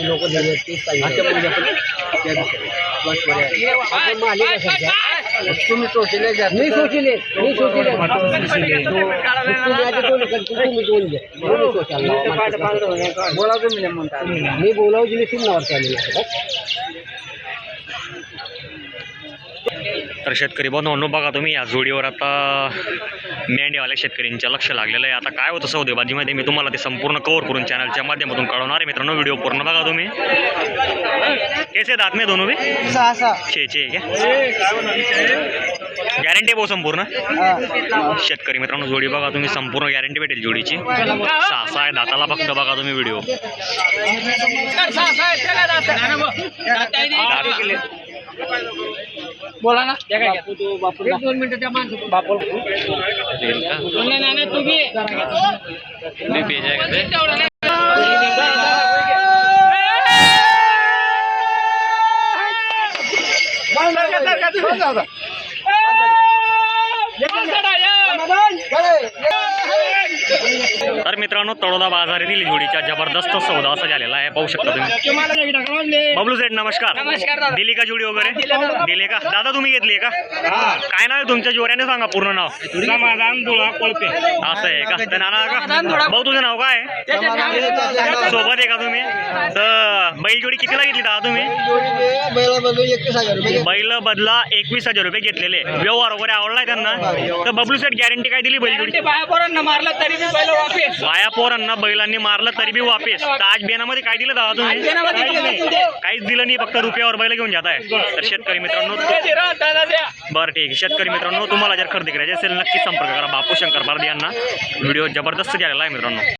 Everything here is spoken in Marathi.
लोक तुम्ही सोशले मी सोशले मी सोशले तुम्ही दोन तुम्ही दोन घ्या बोला तुम्ही म्हणता मी बोलावं दिली तीन नावर चालू तर शेतकरी बंधूंनो बघा तुम्ही या जोडीवर आता मेंढ्यावाल्या शेतकऱ्यांच्या लक्ष लागलेलं आहे. आता काय होतं सौदेबाजीमध्ये मी तुम्हाला ते संपूर्ण कव्हर करून चॅनलच्या माध्यमातून कळवणार आहे. मित्रांनो व्हिडिओ पूर्ण बघा तुम्ही. कैसे दात में दोनों भी छे छे क्या गॅरंटी भाऊ संपूर्ण. शेतकरी मित्रांनो जोडी बघा तुम्ही. संपूर्ण गॅरंटी भेटेल जोडीची. सहा सहा आहे दाताला फक्त बघा तुम्ही व्हिडिओ बोला ना दोन मिनिटं त्या माणसं बापू तर मित्रांनो तळोदा बाजार येथील जोडीचा जबरदस्त सौदा असा झालेला आहे. पाहू शकता तुम्ही. बबलू सेठ नमस्कार. दिली का जोडी वगैरे? दिली का? दादा तुम्ही घेतली का? काय नाव तुमच्या जोड्याने? सांगा पूर्ण नाव. समाधान धुळा कोळपे असं आहे का? नाना का? भाऊ तुझं नाव काय? सोबत आहे का तुम्ही? तर बैल जोडी कितीला घेतली दादा तुम्ही? एकतीस हजार रुपये बैल बदला एकवीस हजार रुपये घेतलेले. व्यवहार वगैरे आवडलाय त्यांना? तर बबलू सेठ गॅरंटी काय दिली बैल जोडी? बायापोरांना मारलं तरी वापिस. बाया पोरांना बैलांनी मारलं तरी बी वापस. तर आज बेनामध्ये काय दिलं दादा तुम्ही? काहीच दिलं नाही. फक्त रुपयावर बैल घेऊन जात आहे तर शेतकरी मित्रांनो बरं ठीक आहे. शेतकरी मित्रांनो तुम्हाला जर खरेदी करायची असेल नक्की संपर्क करा. बापू शंकर बारदी यांना. व्हिडिओ जबरदस्त झालेला आहे मित्रांनो.